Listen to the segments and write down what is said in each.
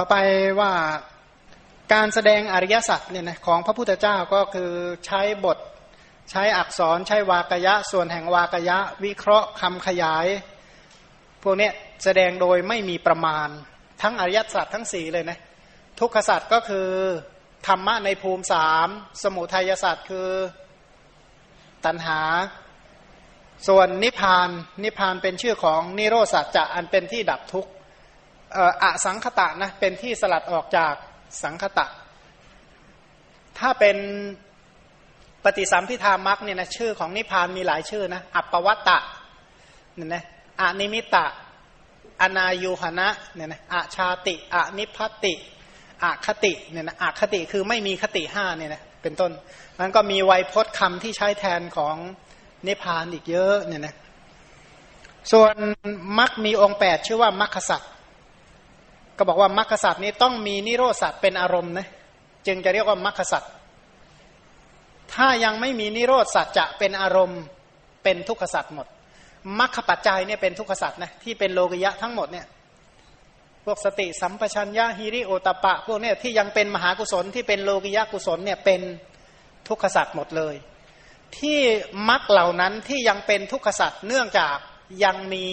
ต่อไปว่าการแสดงอริยสัจเนี่ยนะของพระพุทธเจ้าก็คือใช้บทใช้อักษรใช้วากยะ ส่วนแห่งวากยะ วิเคราะห์คำขยาย พวกนี้แสดงโดยไม่มีประมาณ ทั้งอริยสัจทั้งสี่เลยนะทุกขสัจก็คือธรรมะในภูมิสามสมุทัยสัจคือตัณหา ส่วนนิพพานนิพพานเป็นชื่อของนิโรสัจจะอันเป็นที่ดับทุกข์ อสังคตะนะเป็นที่สลัดออกจากสังคตะ ถ้าเป็นปฏิสัมพิธามักเนี่ยนะชื่อของนิพพานมีหลายชื่อนะอัปปวัตตะเนี่ยนะอนิมิตะ อนายุหนะเนี่ยนะอาชาติอนิพัติอาคติเนี่ยนะอาคติคือไม่มีคติห้าเนี่ยนะเป็นต้นนั้นก็มีไวยพจน์คำที่ใช้แทนของนิพพานอีกเยอะเนี่ยนะส่วนมักมีองค์แปดชื่อว่ามัคคสัต ก็บอกว่ามัคคสัตนี้ต้องมีนิโรสัตเป็นอารมณ์นะจึงจะเรียกว่ามัคคสัตถ้ายังไม่มีนิโรธสัจจะเป็นอารมณ์เป็นทุกขสัตหมดมัคคปัจจัยเนี่ยเป็นทุกขสัตนะที่เป็นโลกยะทั้งหมดเนี่ยพวกสติสัมปชัญญะฮิริโอตปะ พวกเนี่ยที่ยังเป็นมหากุศลที่เป็นโลกยะกุศลเนี่ยเป็นทุกขสัตหมดเลย ที่มัคเหล่านั้นที่ยังเป็นทุกขสัตเนื่องจากยังมี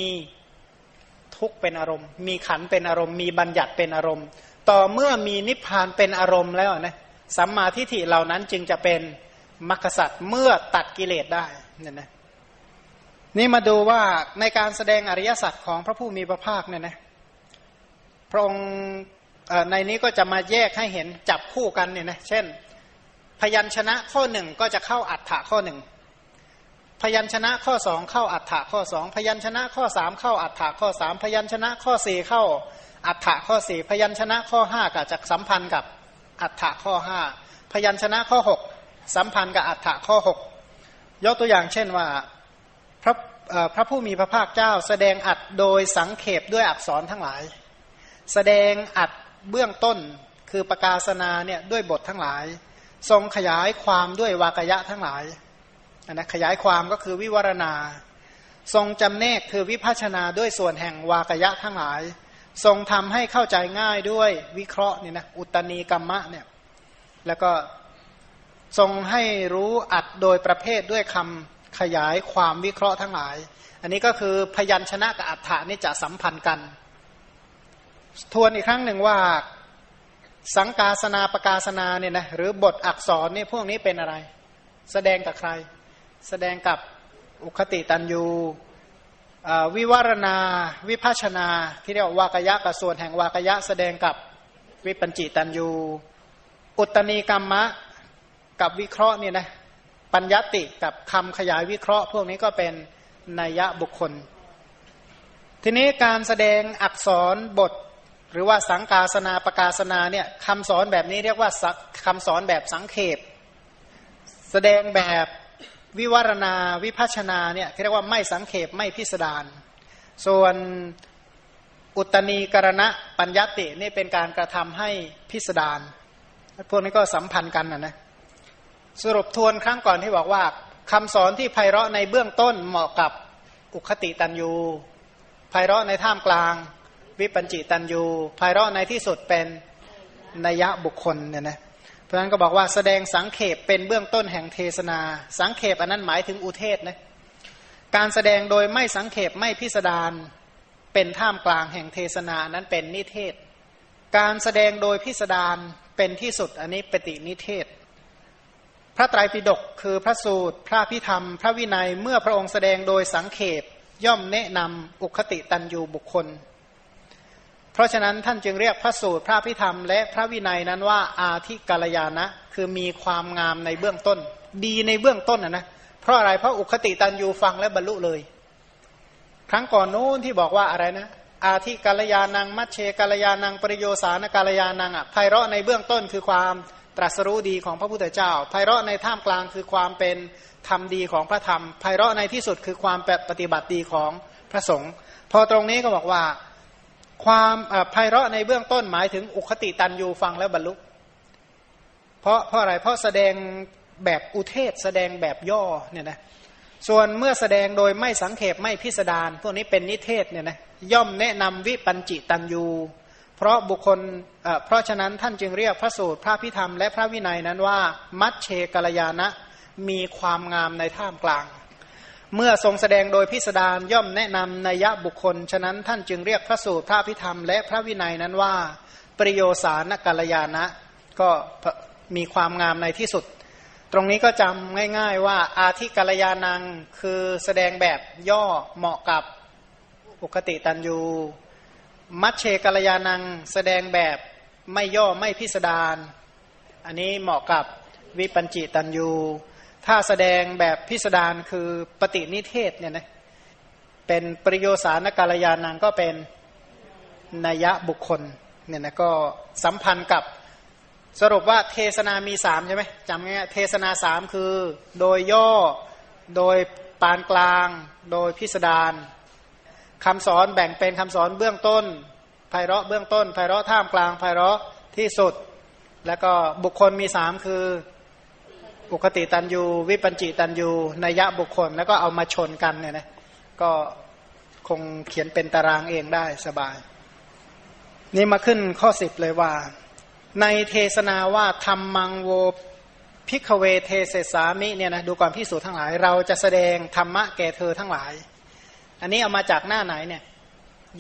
ทุกเป็นอารมณ์ มีขันเป็นอารมณ์ มีบัญญัติเป็นอารมณ์ ต่อเมื่อมีนิพพานเป็นอารมณ์แล้วนะสัมมาทิฏฐิเหล่านั้นจึงจะเป็นมรรคสัตว์เมื่อตัดกิเลสได้เนี่ยนะนี่มาดูว่าในการแสดงอริยสัจของพระผู้มีพระภาคเนี่ยนะพระองค์ในนี้ก็จะมาแยกให้เห็นจับคู่กันเนี่ยนะเช่น พยัญชนะข้อหนึ่งก็จะเข้าอัฏฐะข้อหนึ่ง พยัญชนะข้อสองเข้าอัฏฐะข้อสองพยัญชนะข้อสามเข้าอัฏฐะข้อสามพยัญชนะข้อสี่เข้าอัฏฐะข้อสี่พยัญชนะข้อห้าก็จะสัมพันธ์กับอัฏฐะข้อห้าพยัญชนะข้อหกสัมพันธ์กับอัฏฐะข้อหกยกตัวอย่างเช่นว่าพระพระผู้มีพระภาคเจ้า แสดงอัดโดยสังเขปด้วยอักษรทั้งหลาย แสดงอัดเบื้องต้นคือประกาศนาเนี่ยด้วยบททั้งหลาย ทรงขยายความด้วยวากยะทั้งหลาย นะขยายความก็คือวิวรณา ทรงจำแนกคือวิพัชนาด้วยส่วนแห่งวากยะทั้งหลาย ทรงทำให้เข้าใจง่ายด้วยวิเคราะห์เนี่ยนะอุตณีกรรมะเนี่ยแล้วก็ทรงให้รู้อัดโดยประเภทด้วยคำขยายความวิเคราะห์ทั้งหลาย อันนี้ก็คือพยัญชนะกับอัฏฐานี่จะสัมพันธ์กัน ทวนอีกครั้งหนึ่งว่าสังกาสนาประกาศนาเนี่ยนะหรือบทอักษรนี่พวกนี้เป็นอะไร แสดงกับใคร แสดงกับอุคติตันยูวิวารณา วิภาชนา ที่เรียกวากยะกับส่วนแห่งวากยะแสดงกับวิปัญจิตันยูอุตณีกรรมะกับวิเคราะห์เนี่ยนะปัญญติกับคำขยายวิเคราะห์ พวกนี้ก็เป็นนัยบุคคล ทีนี้การแสดงอักษรบท หรือว่าสังกาสนาประกาศนาเนี่ยคำสอนแบบนี้เรียกว่าคำสอนแบบสังเขปแสดงแบบ วิวารณาวิพัชนาเนี่ยเรียกว่าไม่สังเขปไม่พิสดารส่วนอุตณีกรณะปัญญตินี่เป็นการกระทำให้พิสดารพวกนี้ก็สัมพันธ์กันนะนะสรุปทวนครั้งก่อนที่บอกว่าคำสอนที่ไพเราะในเบื้องต้นเหมาะกับอุคติตันยูไพเราะในท่ามกลาง วิปัญจิตันยูไพเราะในที่สุดเป็นนัยบุคคลเนี่ยนะ เพราะฉะนั้นก็บอกว่าแสดงสังเขปเป็นเบื้องต้นแห่งเทศนา สังเขปอันนั้นหมายถึงอุเทศนะการแสดงโดยไม่สังเขปไม่พิสดารเป็นท่ามกลางแห่งเทศนานั้นเป็นนิเทศ การแสดงโดยพิสดารเป็นที่สุดอันนี้ปฏินิเทศ พระไตรปิฎกคือพระสูตร พระพิธรรม พระวินัยเมื่อพระองค์แสดงโดยสังเขปย่อมแนะนำอุคติตันยูบุคคล เพราะฉะนั้นท่านจึงเรียกพระสูตรพระพิธรรม และพระวินัยนั้นว่าอาทิกาลยานะ คือมีความงามในเบื้องต้น ดีในเบื้องต้นนะนะเพราะอะไรเพราะอุคติตันยูฟังและบรรลุเลย ครั้งก่อนนู้นที่บอกว่าอะไรนะ อาทิกาลยานัง มัชเชกาลยานังปริโยสานกาลยานังอะไพเราะในเบื้องต้นคือความตรัสรู้ดีของพระพุทธเจ้าไพเราะในท่ามกลางคือความเป็นธรรมดีของพระธรรมไพเราะในที่สุดคือความปฏิบัติดีของพระสงฆ์พอตรงนี้ก็บอกว่า ความไพเราะในเบื้องต้นหมายถึงอุคติตันยูฟังแล้วบรรลุ เพราะเพราะอะไรเพราะแสดงแบบอุเทศแสดงแบบย่อเนี่ยนะส่วนเมื่อแสดงโดยไม่สังเขปไม่พิสดารพวกนี้เป็นนิเทศเนี่ยนะย่อมแนะนำวิปัญจิตันยูเพราะบุคคลเพราะฉะนั้นท่านจึงเรียกพระสูตรพระพิธรรมและพระวินัยนั้นว่า มัชเชกัลยานะมีความงามในท่ามกลาง เมื่อทรงแสดงโดยพิสดารย่อมแนะนำนัยยะบุคคล ฉะนั้นท่านจึงเรียกพระสูตรพระพิธรรม และพระวินัยนั้นว่า ปริโยสานกัลยานะก็มีความงามในที่สุด ตรงนี้ก็จำง่าย ๆ ว่าอาทิกัลยานังคือแสดงแบบย่อเหมาะกับอุคติตันยู มัชเชกัลยานังแสดงแบบไม่ย่อไม่พิสดาร อันนี้เหมาะกับวิปัญจิตันยู ถ้าแสดงแบบพิสดารคือปฏินิเทศเนี่ยนะเป็นปริโยสานกัลยานังก็เป็นนัยะบุคคลเนี่ยนะก็สัมพันธ์กับสรุปว่าเทศนามีสามใช่ไหมจำง่ายๆเทศนาสามคือ โดยย่อโดยปานกลาง โดยพิสดารคำสอนแบ่งเป็นคำสอนเบื้องต้นไพเราะเบื้องต้นไพเราะท่ามกลางไพเราะที่สุด แล้วก็บุคคลมีสามคือ อุคติตันยูวิปัญจิตันยูนัยยะบุคคล แล้วก็เอามาชนกันเนี่ยนะก็คงเขียนเป็นตารางเองได้สบาย นี่มาขึ้นข้อสิบเลยว่า ในเทศนาว่าธรรมังโวพิกเวเทเสสามิเนี่ยนะดูก่อนพิสูจทั้งหลาย เราจะแสดงธรรมะแก่เธอทั้งหลาย อันนี้เอามาจากหน้าไหนเนี่ย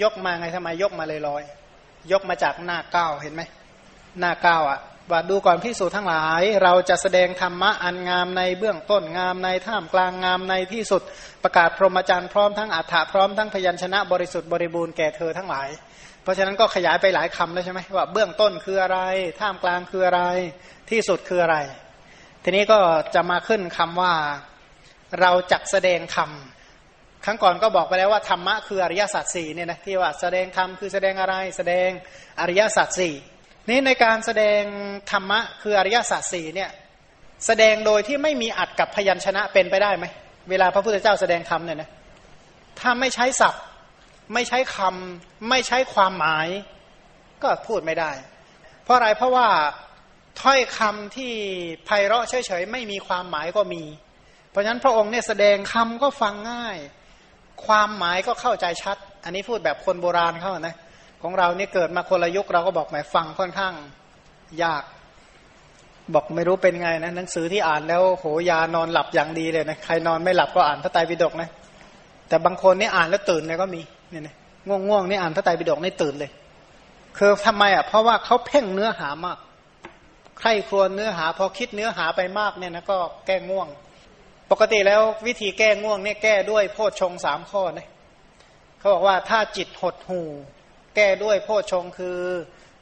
ยกมาไงทำไมยกมาเลยลอยๆยกมาจากหน้าเก้าเห็นไหมหน้าเก้าอะ ว่าดูก่อนพิสูจน์ทั้งหลาย เราจะแสดงธรรมะอันงามในเบื้องต้นงามในท่ามกลางงามในที่สุด ประกาศพรหมจรรย์พร้อมทั้งอัฏฐะพร้อมทั้งพยัญชนะบริสุทธิ์บริบูรณ์แก่เธอทั้งหลาย เพราะฉะนั้นก็ขยายไปหลายคำแล้วใช่ไหมว่าเบื้องต้นคืออะไร ท่ามกลางคืออะไร ที่สุดคืออะไร ทีนี้ก็จะมาขึ้นคำว่าเราจักแสดงธรรมครั้งก่อนก็บอกไปแล้วว่าธรรมะคืออริยสัจสี่เนี่ยนะที่ว่าแสดงธรรมคือแสดงอะไรแสดงอริยสัจสี่ นี่ในการแสดงธรรมะคืออริยสัจสี่เนี่ยแสดงโดยที่ไม่มีอัดกับพยัญชนะเป็นไปได้ไหมเวลาพระพุทธเจ้าแสดงธรรมเนี่ยนะถ้าไม่ใช้ศัพท์ ไม่ใช้คำไม่ใช้ความหมาย ก็พูดไม่ได้ เพราะอะไรเพราะว่าถ้อยคำที่ไพเราะเฉยๆไม่มีความหมายก็มี เพราะฉะนั้นพระองค์เนี่ยแสดงคำก็ฟังง่าย ความหมายก็เข้าใจชัด อันนี้พูดแบบคนโบราณเขานะ ของเรานี่เกิดมาคนละยุคเราก็บอกหมายฟังค่อนข้างยาก บอกไม่รู้เป็นไงนะหนังสือที่อ่านแล้วโหยานอนหลับอย่างดีเลยนะใครนอนไม่หลับก็อ่านพระไตรปิฎกนะแต่บางคนนี่อ่านแล้วตื่นเลยก็มีเนี่ยนะง่วงง่วงนี่อ่านพระไตรปิฎกนี่ตื่นเลย คือทำไมอะเพราะว่าเขาเพ่งเนื้อหามากใครครวญเนื้อหาพอคิดเนื้อหาไปมากเนี่ยนะก็แก้ง่วง ปกติแล้ววิธีแก้ง่วงเนี่ยแก้ด้วยโพชฌงสามข้อนะเขาบอกว่าถ้าจิตหดหู แก้ด้วยโพชงคือ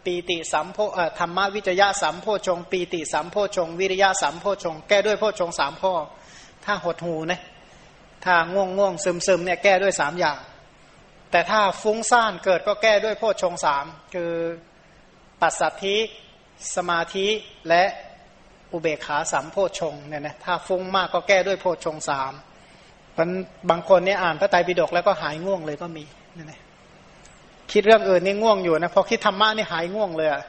ปีติสัมโพเอ่อธรรมวิจยะสัมโพชง ปีติสัมโพชง วิริยะสัมโพชง แก้ด้วยโพชงสามข้อ ถ้าหดหูนะถ้าง่วงง่วงซึมซึมเนี่ยแก้ด้วยสามอย่าง แต่ถ้าฟุ้งซ่านเกิดก็แก้ด้วยโพชงสามคือปัสสัทธิสมาธิและอุเบกขาสามโพชงเนี่ยนะถ้าฟุ้งมากก็แก้ด้วยโพชงสามมันบางคนเนี่ยอ่านพระไตรปิฎกแล้วก็หายง่วงเลยก็มีเนี่ยนะ คิดเรื่องอื่นนี่ง่วงอยู่นะพอคิดธรรมะนี่หายง่วงเลยอะ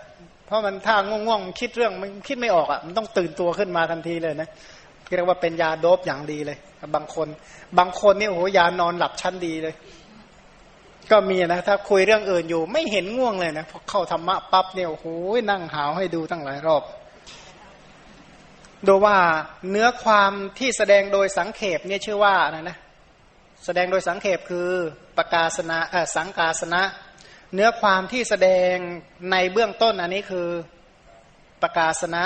เพราะมันถ้าง่วงง่วงๆคิดเรื่องมันคิดไม่ออกอะมันต้องตื่นตัวขึ้นมาทันทีเลยนะเรียกว่าเป็นยาโดบอย่างดีเลย บางคน บางคนนี่โอ้โหยานอนหลับชั้นดีเลย ก็มีนะถ้าคุยเรื่องอื่นอยู่ ไม่เห็นง่วงเลยนะพอเข้าธรรมะปั๊บเนี่ยโอ้โหนั่งหาวให้ดูตั้งหลายรอบดูว่าเนื้อความที่แสดงโดยสังเขปเนี่ยชื่อว่านะนะแสดงโดยสังเขปคือประกาศนะสังกาสนะ เนื้อความที่แสดงในเบื้องต้นอันนี้คือประกาศนะ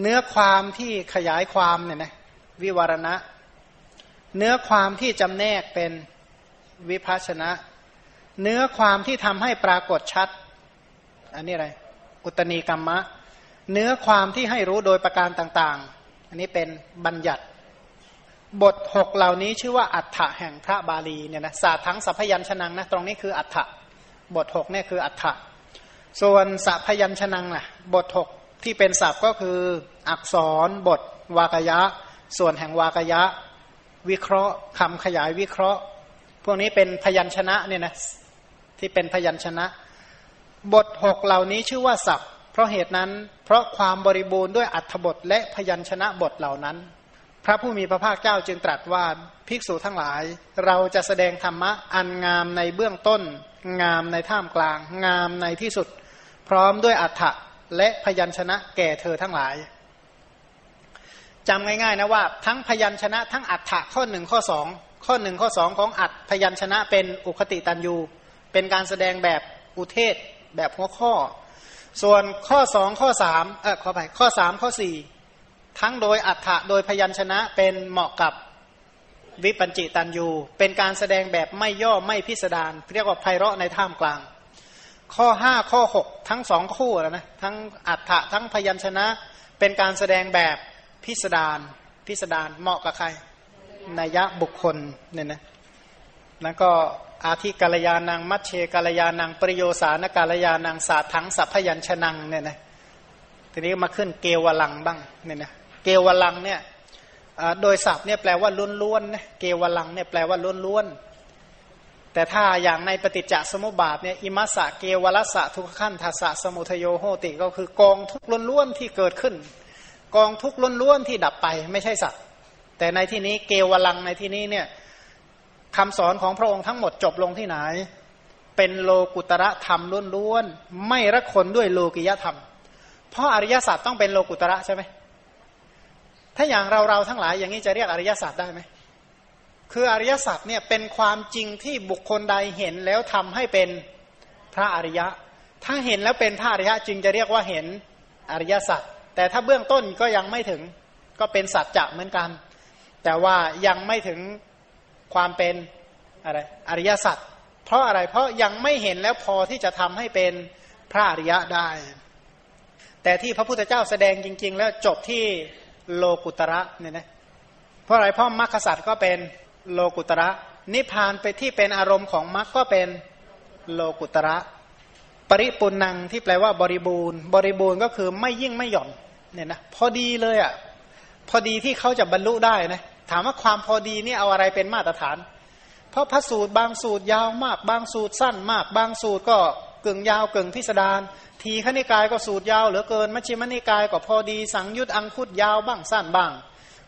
เนื้อความที่ขยายความเนี่ยนะวิวารณะ เนื้อความที่จำแนกเป็นวิพัชนะ เนื้อความที่ทำให้ปรากฏชัด อันนี้อะไร อุตณีกรรมะ เนื้อความที่ให้รู้โดยประการต่างๆ อันนี้เป็นบัญญัติ บทหกเหล่านี้ชื่อว่าอัฏฐะแห่งพระบาลีเนี่ยนะศาสตร์ทั้งสัพยัญชนะนะตรงนี้คืออัฏฐะ บทหกเนี่ยคืออัฏฐะส่วนสัพยัญชนะล่ะบทหกที่เป็นศัพท์ก็คืออักษรบท วากยะ ส่วนแห่งวากยะ วิเคราะห์คำขยายวิเคราะห์ พวกนี้เป็นพยัญชนะเนี่ยนะที่เป็นพยัญชนะ บทหกเหล่านี้ชื่อว่าศัพท์ เพราะเหตุนั้นเพราะความบริบูรณ์ด้วยอัธบทและพยัญชนะบทเหล่านั้น พระผู้มีพระภาคเจ้าจึงตรัสว่าภิกษุทั้งหลาย เราจะแสดงธรรมะอันงามในเบื้องต้น งามในท่ามกลาง งามในที่สุด พร้อมด้วยอัฏฐะและพยัญชนะแก่เธอทั้งหลายจำง่ายๆนะว่า ทั้งพยัญชนะทั้งอัฏฐะข้อหนึ่งข้อสองข้อหนึ่งข้อสองของอัฏพยัญชนะเป็นอุคติตันยูเป็นการแสดงแบบอุเทศแบบหัวข้อ ส่วนข้อสองข้อสามเออขอไปข้อสามข้อสี่ ทั้งโดยอัฏฐะโดยพยัญชนะเป็นเหมาะกับวิปัญจิตันยูเป็นการแสดงแบบไม่ย่อไม่พิสดารเรียกว่าไพเราะในท่ามกลาง ข้อห้าข้อหกทั้งสองคู่แล้วนะทั้งอัฏฐะทั้งพยัญชนะ เป็นการแสดงแบบพิสดารพิสดารเหมาะกับใครนัยยะบุคคลเนี่ยนะแล้วก็อาทิกาลยานัง มัชเชกาลยานังปริโยสานกาลยานังศาสถังสัพพยัญชนะเนี่ยนะทีนี้มาขึ้นเกวลังบ้างเนี่ยนะ เกวลังเนี่ยโดยศัพท์เนี่ยแปลว่าล้วนๆนะเกวลังเนี่ยแปลว่าล้วนๆแต่ถ้าอย่างในปฏิจจสมุปบาทเนี่ยอิมัสสะเกวลสะทุกขั้นทัสสะสมุทโยโหติก็คือกองทุกล้วนๆที่เกิดขึ้น กองทุกล้วนๆที่ดับไปไม่ใช่สัตว์แต่ในที่นี้เกวลังในที่นี้เนี่ยคำสอนของพระองค์ทั้งหมดจบลงที่ไหน เป็นโลกุตระธรรมล้วนๆไม่รักคนด้วยโลกิยธรรม เพราะอริยสัจต้องเป็นโลกุตระใช่ไหม ถ้าอย่างเราเราทั้งหลายอย่างนี้จะเรียกอริยสัจได้ไหมคืออริยสัจเนี่ยเป็นความจริงที่บุคคลใดเห็นแล้วทำให้เป็นพระอริยะ ถ้าเห็นแล้วเป็นพระอริยะจึงจะเรียกว่าเห็นอริยสัจแต่ถ้าเบื้องต้นก็ยังไม่ถึงก็เป็นสัจจะเหมือนกัน แต่ว่ายังไม่ถึงความเป็นอะไรอริยสัจเพราะอะไรเพราะยังไม่เห็นแล้วพอที่จะทำให้เป็นพระอริยะได้ แต่ที่พระพุทธเจ้าแสดงจริง ๆ แล้วจบที่ โลกุตระเนี่ยนะเพราะอะไรเพราะมรรคสัตว์ก็เป็นโลกุตระ นิพพานไปที่เป็นอารมณ์ของมรรคก็เป็นโลกุตระ ปริปุนังที่แปลว่าบริบูรณ์ บริบูรณ์ก็คือไม่ยิ่งไม่หย่อนเนี่ยนะพอดีเลยอะ่ะพอดีที่เขาจะบรรลุได้นะถามว่าความพอดีนี่เอาอะไรเป็นมาตรฐาน เพราะพระสูตรบางสูตรยาวมาก บางสูตรสั้นมาก บางสูตรก็ กึ่งยาวกึ่งพิสดารทีขณิกายก็สูตรยาวเหลือเกิน มัชฌิมนิกายก็พอดี สังยุตอังคุตยาวบ้างสั้นบ้าง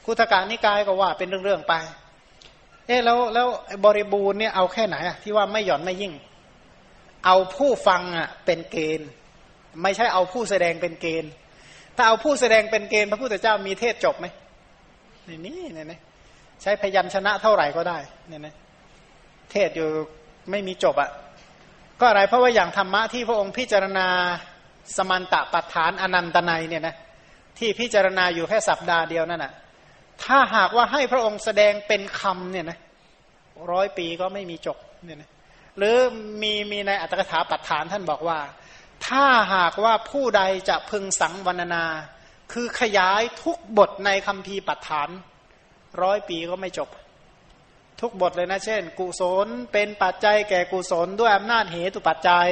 คุตกานิกายก็ว่าเป็นเรื่องๆไป เอ๊แล้วแล้วบริบูรณ์เนี่ยเอาแค่ไหนอะที่ว่าไม่หย่อนไม่ยิ่ง เอาผู้ฟังอะเป็นเกณฑ์ ไม่ใช่เอาผู้แสดงเป็นเกณฑ์ ถ้าเอาผู้แสดงเป็นเกณฑ์พระพุทธเจ้ามีเทศจบไหมนี่นี่เนี่ยใช้พยัญชนะเท่าไหร่ก็ได้เนี่ยนะเทศอยู่ไม่มีจบอะ่ะ ก็อะไรเพราะว่าอย่างธรรมะที่พระองค์พิจารณาสมันตะปัฏฐานอนันตนัยเนี่ยนะที่พิจารณาอยู่แค่สัปดาห์เดียวนั่นน่ะถ้าหากว่าให้พระองค์แสดงเป็นคำเนี่ยนะร้อยปีก็ไม่มีจบเนี่ยนะหรือมีมีในอัตถกถาปัฏฐานท่านบอกว่า ถ้าหากว่าผู้ใดจะพึงสังวรณนา คือขยายทุกบทในคำพีปัฏฐานร้อยปีก็ไม่จบ ทุกบทเลยนะ เช่น กุศลเป็นปัจจัยแก่กุศลด้วยอำนาจเหตุปัจจัย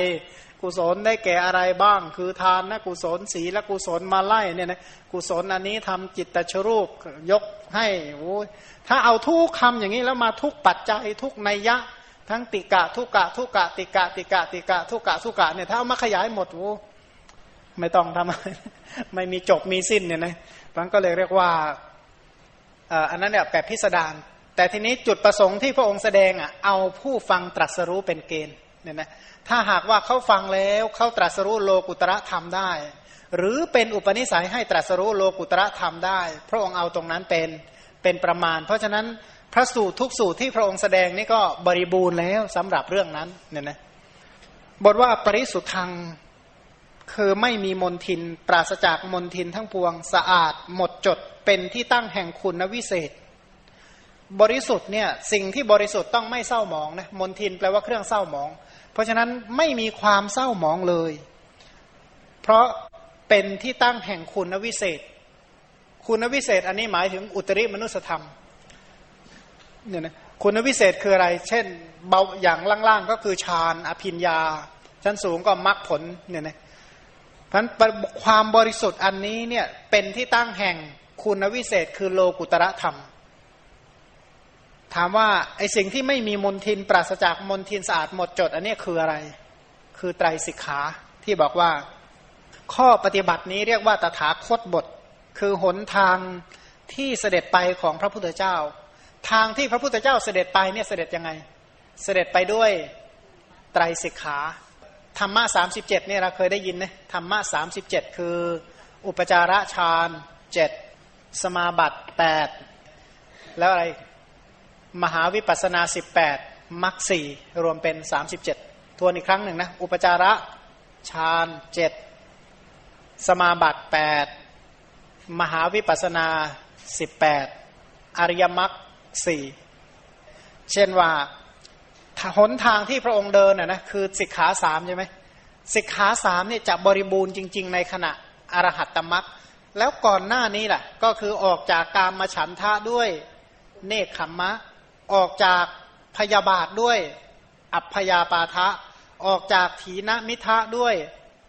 กุศลได้แก่อะไรบ้าง คือทานนะกุศลศีละกุศลมาไล่เนี่ยนะกุศลอันนี้ทำจิตตชรูปยกให้โอ้ถ้าเอาทุกคำอย่างนี้แล้วมาทุกปัจจัยทุกนัยยะ ทั้งติกะทุกะทุกะติกะติกะติกะทุกะทุกะเนี่ยถ้าเอามาขยายหมดโอ้ไม่ต้องทำไม่มีจบมีสิ้นเนี่ยนะมันก็เลยเรียกว่าอันนั้นเนี่ยแบบพิสดาร แต่ทีนี้จุดประสงค์ที่พระองค์แสดงอะเอาผู้ฟังตรัสรู้เป็นเกณฑ์เนี่ยนะถ้าหากว่าเขาฟังแล้วเขาตรัสรู้โลกุตระธรรมได้ หรือเป็นอุปนิสัยให้ตรัสรู้โลกุตระธรรมได้ พระองค์เอาตรงนั้นเป็นเป็นประมาณ เพราะฉะนั้นพระสูตรทุกสูตรที่พระองค์แสดงนี่ก็บริบูรณ์แล้วสำหรับเรื่องนั้นเนี่ยนะบทว่าปริสุทธังคือไม่มีมนทิน ปราศจากมนทินทั้งปวงสะอาด หมดจดเป็นที่ตั้งแห่งคุณวิเศษ บริสุทธิ์เนี่ยสิ่งที่บริสุทธิ์ต้องไม่เศร้าหมองนะมนทินแปลว่าเครื่องเศร้าหมอง เพราะฉะนั้นไม่มีความเศร้าหมองเลย เพราะเป็นที่ตั้งแห่งคุณวิเศษ คุณวิเศษอันนี้หมายถึงอุตริมนุสธรรมเนี่ยนะคุณวิเศษคืออะไร เช่นเบาอย่างล่างๆก็คือฌานอภิญญา ชั้นสูงก็มรรคผลเนี่ยนะพันความบริสุทธิ์อันนี้เนี่ยเป็นที่ตั้งแห่งคุณวิเศษคือโลกุตระธรรม ถามว่าไอสิ่งที่ไม่มีมนทินปราศจากมนทินสะอาดหมดจด อันนี้คืออะไร คือไตรสิกขาที่บอกว่า ข้อปฏิบัตินี้เรียกว่าตถาคตบท คือหนทางที่เสด็จไปของพระพุทธเจ้า ทางที่พระพุทธเจ้าเสด็จไปเนี่ยเสด็จยังไง เสด็จไปด้วยไตรสิกขาธรรมะสามสิบเจ็ดเนี่ยเราเคยได้ยินนะธรรมะสามสิบเจ็ดคือ อุปจาระฌานเจ็ดสมาบัติแปดแล้วอะไร มหาวิปัสนาสิบแปดมรรคสี่รวมเป็นสามสิบเจ็ดทวนอีกครั้งหนึ่งนะอุปจาระฌานเจ็ดสมาบัติแปดมหาวิปัสนาสิบแปดอริยมรรคสี่เช่นว่าหนทางที่พระองค์เดินนะนะคือสิกขาสามใช่ไหมสิกขาสามเนี่ยจะบริบูรณ์จริง ๆ ในขณะอรหัตตมรรคแล้วก่อนหน้านี้แหละก็คือออกจากการมาฉันทะด้วยเนคขมมะ ออกจากพยาบาทด้วย อัพยาปาทะ ออกจากถีนมิทะด้วย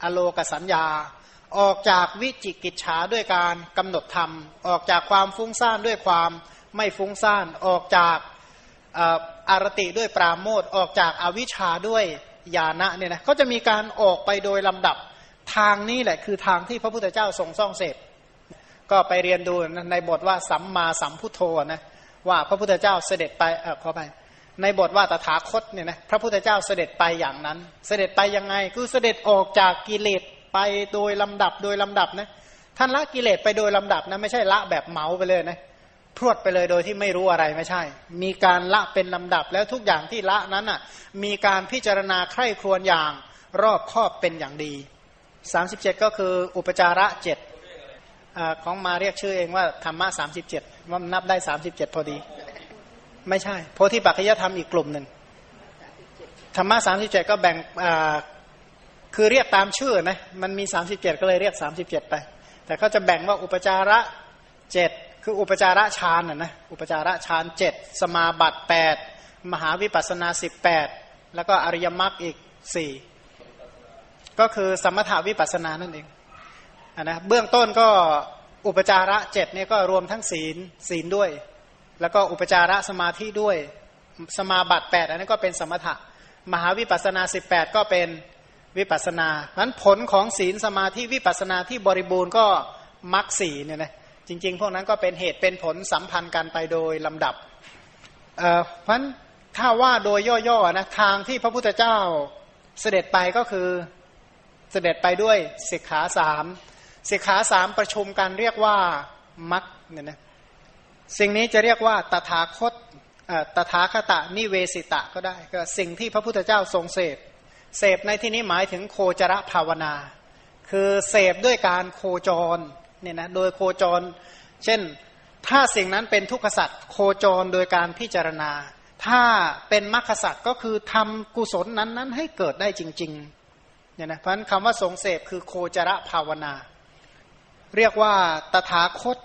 อโลกสัญญา ออกจากวิจิกิจฉาด้วยการกำหนดธรรม ออกจากความฟุ้งซ่านด้วยความไม่ฟุ้งซ่าน ออกจากอารติด้วยปราโมทออกจากอาวิชชาด้วยญาณะเนี่ยนะก็จะมีการออกไปโดยลำดับทางนี้แหละคือทางที่พระพุทธเจ้าทรงซ่องเสพก็ไปเรียนดูในบทว่าสัมมาสัมพุทโธนะ ว่าพระพุทธเจ้าเสด็จไปเออขอไปในบทว่าตถาคตเนี่ยนะพระพุทธเจ้าเสด็จไปอย่างนั้น เสด็จไปยังไงคือเสด็จออกจากกิเลสไปโดยลำดับโดยลำดับนะท่านละกิเลสไปโดยลำดับนะไม่ใช่ละแบบเมาไปเลยนะพรวดไปเลยโดยที่ไม่รู้อะไรไม่ใช่ มีการละเป็นลำดับแล้วทุกอย่างที่ละนั้นอะมีการพิจารณาใคร่ครวญอย่างรอบครอบเป็นอย่างดี 37 ก็คืออุปจาระเจ็ดของมาเรียกชื่อเองว่าธรรมะ37 นับได้สามสิบเจ็ดพอดี ไม่ใช่โพธิปัจจยธรรมอีกกลุ่มหนึ่งธรรมะสามสิบเจ็ดก็แบ่งคือเรียกตามชื่อนะมันมีสามสิบเจ็ดก็เลยเรียกสามสิบเจ็ดไป แต่เขาจะแบ่งว่าอุปจาระเจ็ดคืออุปจาระฌานนะนะอุปจาระฌานเจ็ดสมาบัติแปดมหาวิปัสนาสิบแปดแล้วก็อริยมรรคอีกสี่ก็คือสมถาวิปัสนานั่นเองนะเบื้องต้นก็ อุปจาระเจ็ดเนี่ยก็รวมทั้งศีลศีลด้วย แล้วก็อุปจาระสมาธิด้วยสมาบัติแปดอันนั้นก็เป็นสมถะ มหาวิปัสนาสิบแปดก็เป็นวิปัสนาเพราะนั้นผลของศีลสมาธิวิปัสนาที่บริบูรณ์ก็มรรคสีเนี่ยนะจริง ๆ พวกนั้นก็เป็นเหตุเป็นผลสัมพันธ์กันไปโดยลำดับเพราะฉะนั้นถ้าว่าโดยย่อๆนะทางที่พระพุทธเจ้าเสด็จไปก็คือเสด็จไปด้วยสิกขาสาม สิกขาสามประชุมกันเรียกว่ามัคเนี่ยนะสิ่งนี้จะเรียกว่าตถาคตตถาคตะนิเวสิตะก็ได้ ก็สิ่งที่พระพุทธเจ้าทรงเสพ เสพในที่นี้หมายถึงโคจรภาวนา คือเสพด้วยการโคจรเนี่ยนะโดยโคจร เช่นถ้าสิ่งนั้นเป็นทุกขสัตว์โคจรโดยการพิจารณา ถ้าเป็นมรรคสัตว์ก็คือทำกุศลนั้นนั้นให้เกิดได้จริงๆเนี่ยนะเพราะฉะนั้นคำว่าสงเสพคือโคจรภาวนา เรียกว่าตถาคต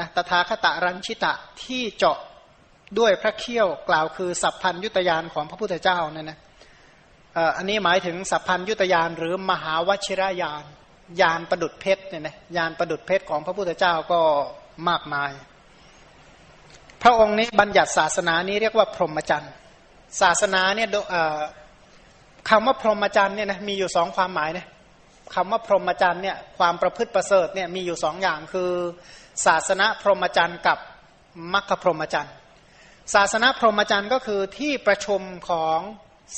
นะตถาคตรัญชิตะที่เจาะด้วยพระเขี้ยวกล่าวคือสัพพัญยุตยานของพระพุทธเจ้านี่ยนะอันนี้หมายถึงสัพพัญยุตยานหรือมหาวชิรยานยานประดุดเพชรเนี่ยนะยานประดุดเพชรของพระพุทธเจ้าก็มากมาย พระองค์นี้บัญญัติศาสนานี้เรียกว่าพรหมจรรย์ศาสนาเนี่ยคำว่าพรหมจรรย์เนี่ยนะมีอยู่สองความหมายนะ คำว่าพรหมจรรย์เนี่ยความประพฤติประเสริฐเนี่ยมีอยู่สองอย่างคือ ศาสนาพรหมจรรย์กับมัคคพรหมจรรย์ศาสนาพรหมจรรย์ก็คือที่ประชุมของ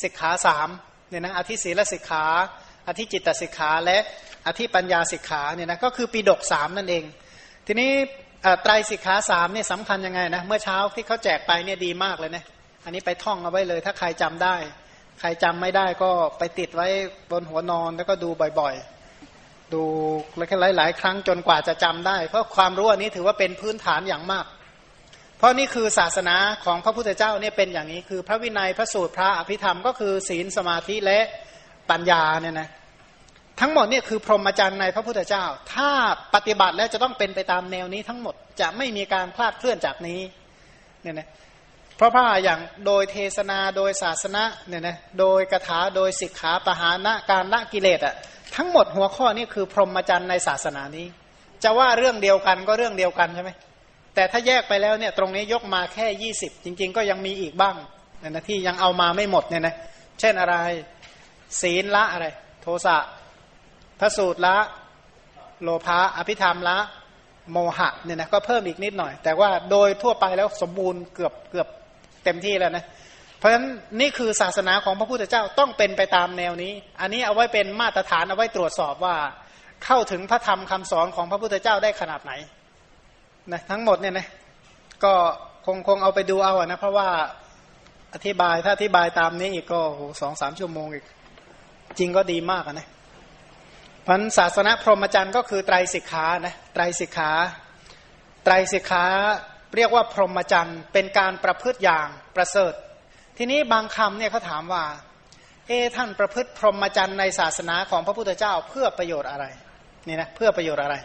สิกขาสามเนี่ยนะอธิศีลสิกขา อธิจิตตสิกขาและอธิปัญญาสิกขาเนี่ยนะก็คือปีดกสามนั่นเอง ทีนี้ไตรสิกขาสามเนี่ยสำคัญยังไงนะเมื่อเช้าที่เขาแจกไปเนี่ยดีมากเลยนะอันนี้ไปท่องเอาไว้เลย ถ้าใครจำได้ ใครจำไม่ได้ก็ไปติดไว้บนหัวนอนแล้วก็ดูบ่อยๆ ดูหลายหลายครั้งจนกว่าจะจำได้ เพราะความรู้อันนี้ถือว่าเป็นพื้นฐานอย่างมาก เพราะนี่คือศาสนาของพระพุทธเจ้าเนี่ยเป็นอย่างนี้คือพระวินัยพระสูตรพระอภิธรรมก็คือศีลสมาธิและปัญญาเนี่ยนะทั้งหมดเนี่ยคือพรหมจรรย์ในพระพุทธเจ้า ถ้าปฏิบัติแล้วจะต้องเป็นไปตามแนวนี้ทั้งหมดจะไม่มีการคลาดเคลื่อนจากนี้เนี่ยนะ เพราะว่าอย่างโดยเทศนาโดยศาสนาเนี่ยนะโดยกถาโดยสิกขาปหานะการละกิเลสอะทั้งหมดหัวข้อนี้คือพรหมจรรย์ในศาสนานี้ จะว่าเรื่องเดียวกันก็เรื่องเดียวกันใช่ไหมแต่ถ้าแยกไปแล้วเนี่ยตรงนี้ยกมาแค่ยี่สิบจริง ๆ ก็ยังมีอีกบ้างเนี่ยนะที่ยังเอามาไม่หมดเนี่ยนะเช่นอะไร ศีลละอะไร โทสะพระสูตรละ โลภะอภิธรรมละโมหะเนี่ยนะก็เพิ่มอีกนิดหน่อย แต่ว่าโดยทั่วไปแล้วสมบูรณ์เกือบเกือบ เต็มที่แล้วนะเพราะฉะนั้นนี่คือศาสนาของพระพุทธเจ้าต้องเป็นไปตามแนวนี้ อันนี้เอาไว้เป็นมาตรฐานเอาไว้ตรวจสอบว่า เข้าถึงพระธรรมคำสอนของพระพุทธเจ้าได้ขนาดไหนนะทั้งหมดเนี่ยนะก็คงคงเอาไปดูเอาอะนะเพราะว่าอธิบายถ้าอธิบายตามนี้อีกก็โหสองสามชั่วโมงอีก จริงก็ดีมากอะนะพันศาสนาพรหมจรรย์ก็คือไตรสิกขานะไตรสิกขาไตรสิกขา เรียกว่าพรหมจรรย์เป็นการประพฤติอย่างประเสริฐ ทีนี้บางคำเนี่ยเขาถามว่า เอท่านประพฤติพรหมจรรย์ในศาสนาของพระพุทธเจ้าเพื่อประโยชน์อะไรนี่นะเพื่อประโยชน์อะไร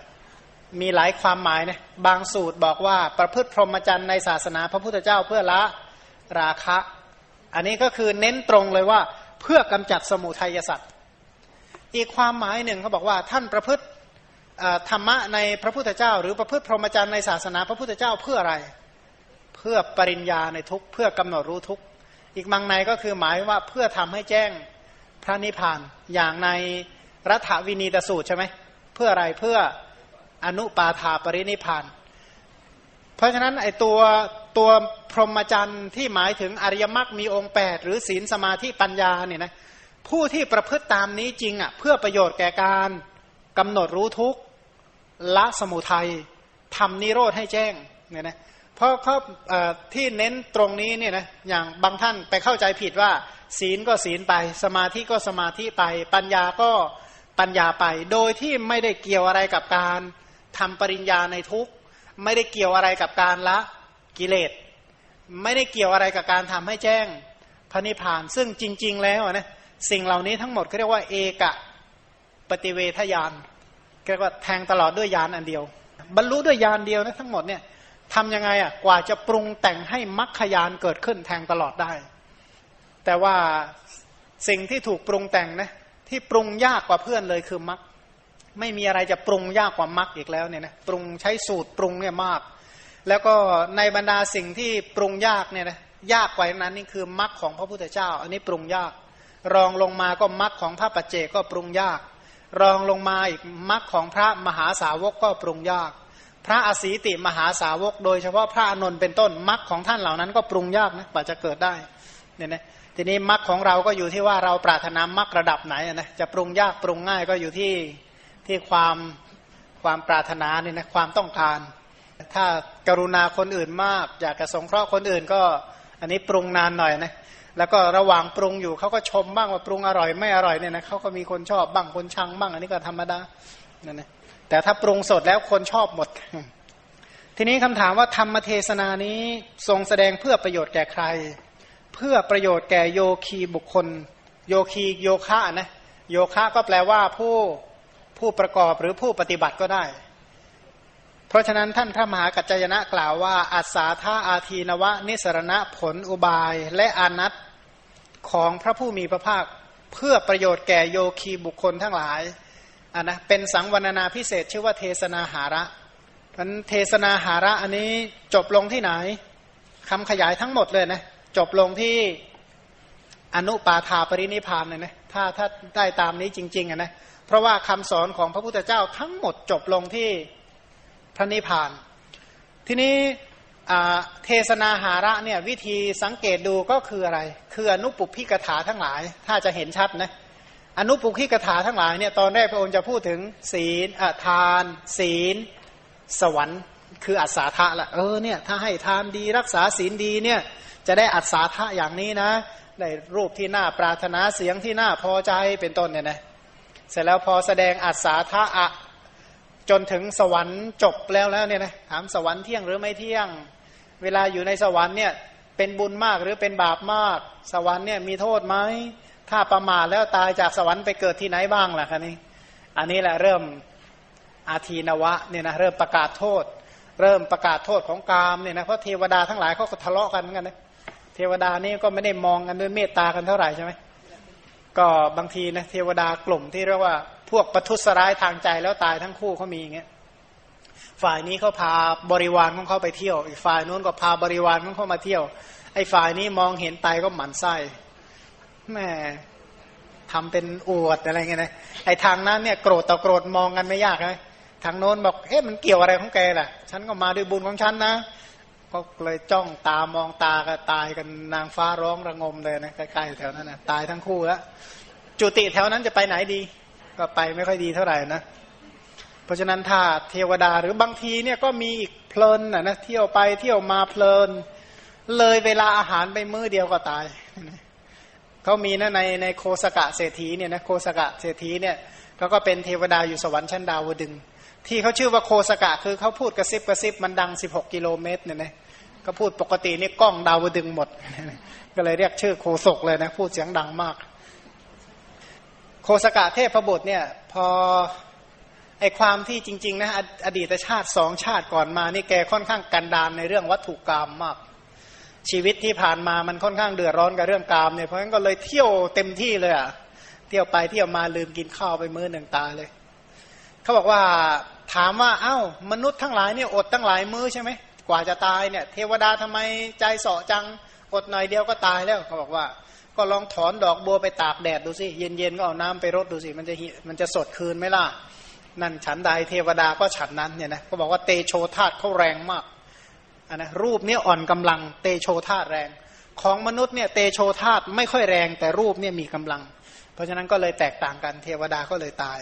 มีหลายความหมายนะบางสูตรบอกว่าประพฤติพรหมจรรย์ในศาสนาพระพุทธเจ้าเพื่อละราคะ อันนี้ก็คือเน้นตรงเลยว่าเพื่อกำจัดสมุทัยสัตว์อีกความหมายหนึ่งเขาบอกว่าท่านประพฤติ ธรรมะในพระพุทธเจ้า หรือประพฤติพรหมจรรย์ในศาสนาพระพุทธเจ้าเพื่ออะไร เพื่อปริญญาในทุกเพื่อกำหนดรู้ทุกอีกบางในก็คือหมายว่าเพื่อทำให้แจ้งพระนิพพานอย่างในรัฐวินีตสูตรใช่ไหมเพื่ออะไรเพื่ออนุปาธาปรินิพพาน เพราะฉะนั้นไอตัวตัวพรหมจรรย์ที่หมายถึงอริยมรรคมีองค์ 8 หรือศีลสมาธิปัญญาเนี่ยนะผู้ที่ประพฤติตามนี้จริงอะเพื่อประโยชน์แก่การกำหนดรู้ทุกข์ ละสมุทัยทำนิโรธให้แจ้งเนี่ยนะเพราะเขาที่เน้นตรงนี้เนี่ยนะอย่างบางท่านไปเข้าใจผิดว่า ศีลก็ศีลไป สมาธิก็สมาธิไป ปัญญาก็ปัญญาไป โดยที่ไม่ได้เกี่ยวอะไรกับการทำปริญญาในทุกข์ไม่ได้เกี่ยวอะไรกับการละกิเลส ไม่ได้เกี่ยวอะไรกับการทำให้แจ้งพระนิพพาน ซึ่งจริง ๆ แล้วนะสิ่งเหล่านี้ทั้งหมดเขาเรียกว่าเอกะปฏิเวทยาน เรียกว่าแทงตลอดด้วยยานอันเดียว บรรลุด้วยยานเดียวนะทั้งหมดเนี่ยทำยังไงอะกว่าจะปรุงแต่งให้มรรคยานเกิดขึ้นแทงตลอดได้ แต่ว่าสิ่งที่ถูกปรุงแต่งนะที่ปรุงยากกว่าเพื่อนเลยคือมรรคไม่มีอะไรจะปรุงยากกว่ามรรคอีกแล้วเนี่ยนะปรุงใช้สูตรปรุงเนี่ยมาก แล้วก็ในบรรดาสิ่งที่ปรุงยากเนี่ยนะยากกว่านั้นนี่คือมรรคของพระพุทธเจ้า อันนี้ปรุงยาก รองลงมาก็มรรคของพระปัจเจก็ปรุงยาก รองลงมาอีกมรรคของพระมหาสาวกก็ปรุงยาก พระอสีติมหาสาวก โดยเฉพาะพระอนนท์เป็นต้นมรรคของท่านเหล่านั้นก็ปรุงยากนะกว่าจะเกิดได้เนี่ยนะทีนี้มรรคของเราก็อยู่ที่ว่าเราปรารถนามรรคระดับไหนนะจะปรุงยากปรุงง่ายก็อยู่ที่ที่ความความปรารถนาเนี่ยนะความต้องการ ถ้ากรุณาคนอื่นมาก อยากจะสงเคราะห์คนอื่นก็ อันนี้ปรุงนานหน่อยนะ แล้วก็ระหว่างปรุงอยู่เขาก็ชมบ้างว่าปรุงอร่อยไม่อร่อยเนี่ยนะเขาก็มีคนชอบบ้างคนชังบ้างอันนี้ก็ธรรมดานั่นนะแต่ถ้าปรุงสดแล้วคนชอบหมด ทีนี้คำถามว่าธรรมเทศนานี้ทรงแสดงเพื่อประโยชน์แก่ใคร เพื่อประโยชน์แก่โยคีบุคคล โยคีโยคะนะโยคะก็แปลว่าผู้ผู้ประกอบหรือผู้ปฏิบัติก็ได้ ราะฉะนั้นท่านพระมหากัจจยนะกล่าวว่าอาสาธาอาทีนวะ นิสรณะผลอุบายและอนัตของพระผู้มีพระภาคเพื่อประโยชน์แก่โยคีบุคคลทั้งหลายอันนะเป็นสังวรณาพิเศษชื่อว่าเทศนาหาระพันเทศนาหาระอันนี้จบลงที่ไหนคำขยายทั้งหมดเลยนะจบลงที่อนุปาธาปรินิพานเลยนะถ้าถ้าได้ตามนี้จริงๆอะนะเพราะว่าคำสอนของพระพุทธเจ้าทั้งหมดจบลงที่ พระนิพพาน ทีนี้เทศนาหาระเนี่ยวิธีสังเกตดูก็คืออะไร คืออนุปุพิกถาทั้งหลาย ถ้าจะเห็นชัดนะอนุปุพิกถาทั้งหลายเนี่ยตอนแรกพระองค์จะพูดถึงศีลทาน ศีล สวรรค์ คืออัศาธาละเออเนี่ยถ้าให้ทานดีรักษาศีลดีเนี่ยจะได้อัศาธาอย่างนี้นะได้รูปที่น่าปรารถนาเสียงที่น่าพอใจเป็นต้นเนี่ยนะเสร็จแล้วพอแสดงอัศาธาอะ จนถึงสวรรค์จบแล้วแล้วเนี่ยนะถามสวรรค์เที่ยงหรือไม่เที่ยง เวลาอยู่ในสวรรค์เนี่ยเป็นบุญมากหรือเป็นบาปมาก สวรรค์เนี่ยมีโทษไหมถ้าประมาทแล้วตายจากสวรรค์ไปเกิดที่ไหนบ้างล่ะคะนี่อันนี้แหละเริ่มอาทีนวะเนี่ยนะเริ่มประกาศโทษ เริ่มประกาศโทษของกามเนี่ยนะเพราะเทวดาทั้งหลายเขาก็ทะเลาะกันเหมือนกันนะเทวดานี่ก็ไม่ได้มองกันด้วยเมตตากันเท่าไหร่ใช่ไหมก็บางทีนะเทวดากลุ่มที่เรียกว่า พวกประทุษร้ายทางใจแล้วตายทั้งคู่เขามีอย่างเงี้ยฝ่ายนี้เขาพาบริวารของเขาไปเที่ยว อีกฝ่ายนู้นก็พาบริวารของเขามาเที่ยว ไอ้ฝ่ายนี้มองเห็นตายก็หมันไส้แม่ทำเป็นอวดอะไรเงี้ยนะไอ้ทางนั้นเนี่ยโกรธต่อโกรธมองกันไม่ยากเลยทางโน้นบอกเอ๊ะมันเกี่ยวอะไรของแกล่ะ ฉันก็มาด้วยบุญของฉันนะ ก็เลยจ้องตามองตาก็ตายกันนางฟ้าร้องระงมเลยนะใกล้ๆแถวนั้นนะตายทั้งคู่แล้วจุติแถวนั้นจะไปไหนดี ก็ไปไม่ค่อยดีเท่าไหร่นะ เพราะฉะนั้นถ้าเทวดาหรือบางทีเนี่ยก็มีอีกเพลินนะนะเที่ยวไปเที่ยวมาเพลิน เลยเวลาอาหารไปมื้อเดียวก็ตายเขามีนะในในโคสกะเศรษฐีเนี่ยนะโคสกะเศรษฐีเนี่ยเขาก็เป็นเทวดาอยู่สวรรค์ชั้นดาวดึง ที่เขาชื่อว่าโคสกะคือเขาพูดกระซิบกระซิบมันดัง 16 กิโลเมตรเนี่ยนะก็พูดปกตินี่กล้องดาวดึงหมด ก็เลยเรียกชื่อโคศกเลยนะ พูดเสียงดังมาก โคสกะเทพบุตรเนี่ยพอไอความที่จริง ๆ นะออดีตชาติสองชาติก่อนมานี่แกค่อนข้างกันดานในเรื่องวัตถุกรรมมากชีวิตที่ผ่านมามันค่อนข้างเดือดร้อนกับเรื่องกามเนี่ยเพราะงั้นก็เลยเที่ยวเต็มที่เลยอะเที่ยวไปเที่ยวมาลืมกินข้าวไปมื้อหนึ่งตาเลยเขาบอกว่าถามว่าเอ้ามนุษย์ทั้งหลายเนี่ยอดตั้งหลายมื้อใช่ไหมกว่าจะตายเนี่ย เทวดาทำไมใจเสาะจังอดหน่อยเดียวก็ตายแล้วเขาบอกว่า ก็ลองถอนดอกบัวไปตากแดดดูสิเย็นๆก็เอาน้ำไปรดดูสิมันจะมันจะสดคืนไหมล่ะนั่นฉันใดเทวดาก็ฉันนั้นเนี่ยนะก็บอกว่าเตโชธาตเขาแรงมากอันนะรูปเนี่ยอ่อนกำลังเตโชธาตแรง ของมนุษย์เนี่ยเตโชธาตไม่ค่อยแรงแต่รูปเนี่ยมีกำลัง เพราะฉะนั้นก็เลยแตกต่างกันเทวดาก็เลยตาย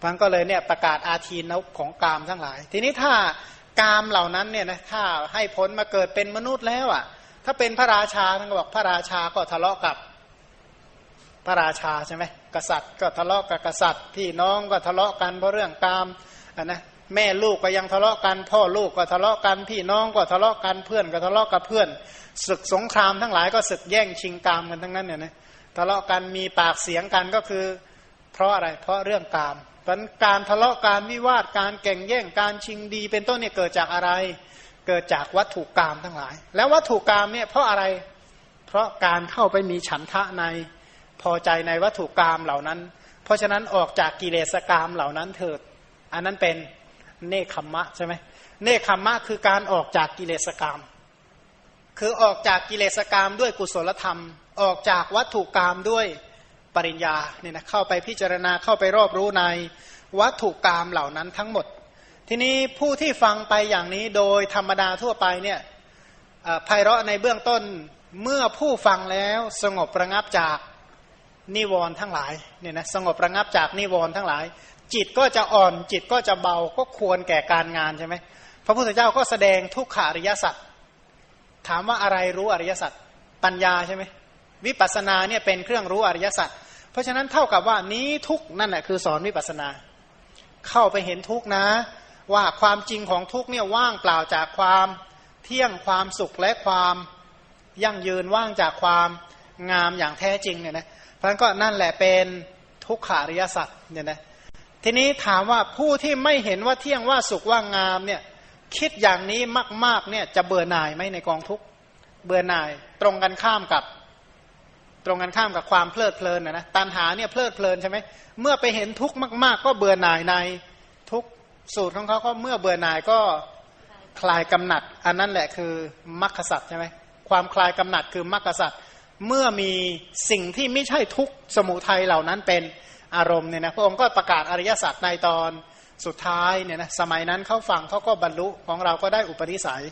พันก็เลยเนี่ยประกาศอาทีนของกามทั้งหลาย ทีนี้ถ้ากามเหล่านั้นเนี่ยนะถ้าให้ผลมาเกิดเป็นมนุษย์แล้วอะ ถ้าเป็นพระราชาท่านก็บอกพระราชาก็ทะเลาะกับพระราชาใช่ไหมกษัตริย์ก็ทะเลาะกับกษัตริย์พี่น้องก็ทะเลาะกันเพราะเรื่องกามนะแม่ลูกก็ยังทะเลาะกัน พ่อลูกก็ทะเลาะกันพี่น้องก็ทะเลาะกันเพื่อนก็ทะเลาะกับเพื่อนศึกสงครามทั้งหลายก็ศึกแย่งชิงกามกันทั้งนั้นเนี่ยนะทะเลาะกันมีปากเสียงกันก็คือ เพราะอะไร เพราะเรื่องกามเพราะการทะเลาะการวิวาทการแข่งแย่งการชิงดี เป็นต้นเนี่ยเกิดจากอะไร เกิดจากวัตถุกรรมทั้งหลาย แล้ววัตถุกรรมเนี่ยเพราะอะไร เพราะการเข้าไปมีฉันทะในพอใจในวัตถุกรรมเหล่านั้น เพราะฉะนั้นออกจากกิเลสกรรมเหล่านั้นเถิด อันนั้นเป็นเนคขมมะใช่ไหมเนคขมมะคือการออกจากกิเลสกรรม คือออกจากกิเลสกรรมด้วยกุศลธรรม ออกจากวัตถุกรรมด้วยปริญญาเนี่ยนะเข้าไปพิจารณาเข้าไปรอบรู้ในวัตถุกรรมเหล่านั้นทั้งหมด ทีนี้ผู้ที่ฟังไปอย่างนี้โดยธรรมดาทั่วไปเนี่ยไพเราะในเบื้องต้นเมื่อผู้ฟังแล้วสงบระงับจากนิวรณ์ทั้งหลายเนี่ยนะสงบระงับจากนิวรณ์ทั้งหลาย จิตก็จะอ่อนจิตก็จะเบาก็ควรแก่การงานใช่ไหมพระพุทธเจ้าก็แสดงทุกขาริยสัจถามว่าอะไรรู้อริยสัจปัญญาใช่ไหมวิปัสสนาเนี่ยเป็นเครื่องรู้อริยสัจเพราะฉะนั้นเท่ากับว่านี้ทุกนั่นแหละคือสอนวิปัสสนา เข้าไปเห็นทุกนะ ว่าความจริงของทุกเนี่ยว่างเปล่าจากความเที่ยงความสุขและความยั่งยืนว่างจากความงามอย่างแท้จริงเนี่ยนะเพราะฉะนั้นก็นั่นแหละเป็นทุกขาริยสัจเนี่ยนะทีนี้ถามว่าผู้ที่ไม่เห็นว่าเที่ยงว่าสุขว่างามเนี่ยคิดอย่างนี้มาก ๆเนี่ยจะเบื่อหน่ายไหมในกองทุกเบื่อหน่ายตรงกันข้ามกับ ตรงกันข้ามกับความเพลิดเพลินนะนะตันหาเนี่ยเพลิดเพลินใช่ไหมเมื่อไปเห็นทุกข์มาก ๆ ก็เบื่อหน่ายใน สูตรของเขาก็เมื่อเบื่อหน่ายก็คลายกำหนัด อันนั้นแหละคือมรรคสัตว์ใช่ไหมความคลายกำหนัดคือมรรคสัตว์เมื่อมีสิ่งที่ไม่ใช่ทุกสมุทัยเหล่านั้นเป็นอารมณ์เนี่ยนะพระองค์ก็ประกาศอริยสัจในตอนสุดท้ายเนี่ยนะสมัยนั้นเขาฟังเขาก็บรรลุของเราก็ได้อุปนิสัย